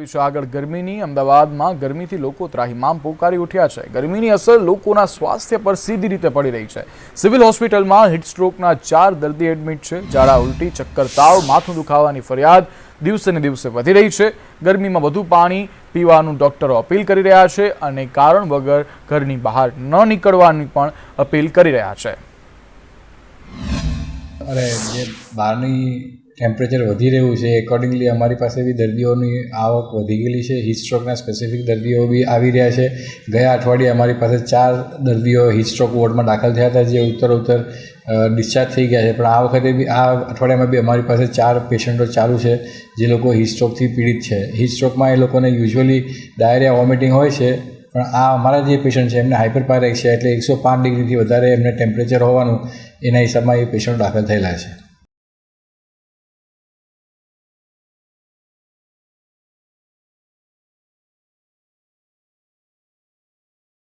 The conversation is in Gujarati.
વિશે આગળ ગરમીની અમદાવાદમાં ગરમીથી લોકો ત્રાહિમામ પોકારી ઉઠ્યા છે. ગરમીની અસર લોકોના સ્વાસ્થ્ય પર સીધી રીતે પડી રહી છે. સિવિલ હોસ્પિટલમાં હિટસ્ટ્રોકના ચાર દર્દી એડમિટ છે. ઝાડા ઉલટી, ચક્કર તાવ, માથું દુખાવાની ફરિયાદ દિવસે ને દિવસે વધી રહી છે. ગરમીમાં વધુ પાણી પીવાનું ડોક્ટરો અપીલ કરી રહ્યા છે અને કારણ વગર ઘરની બહાર ન નીકળવાની પણ અપીલ કરી રહ્યા છે. અરે જે બહારની ટેમ્પરેચર વધી રહ્યું છે. એકોર્ડિંગલી અમારી પાસે બી દર્દીઓની આવક વધી ગયેલી છે. હિટસ્ટ્રોકના સ્પેસિફિક દર્દીઓ બી આવી રહ્યા છે. ગયા અઠવાડિયે અમારી પાસે ચાર દર્દીઓ હિટસ્ટ્રોક વોર્ડમાં દાખલ થયા હતા, જે ઉત્તર ઉત્તર ડિસ્ચાર્જ થઈ ગયા છે. પણ આ વખતે બી, આ અઠવાડિયામાં બી અમારી પાસે ચાર પેશન્ટો ચાલુ છે, જે લોકો હિટસ્ટ્રોકથી પીડિત છે. હિટસ્ટ્રોકમાં એ લોકોને યુઝ્યુઅલી ડાયરિયા વોમિટિંગ હોય છે. પણ આ અમારા જે પેશન્ટ છે, એમને હાઇપરપાયરેક્સિયા એટલે એકસો પાંચ ડિગ્રીથી વધારે એમને ટેમ્પરેચર હોવાનું, એના હિસાબમાં એ પેશન્ટ દાખલ થયેલા છે.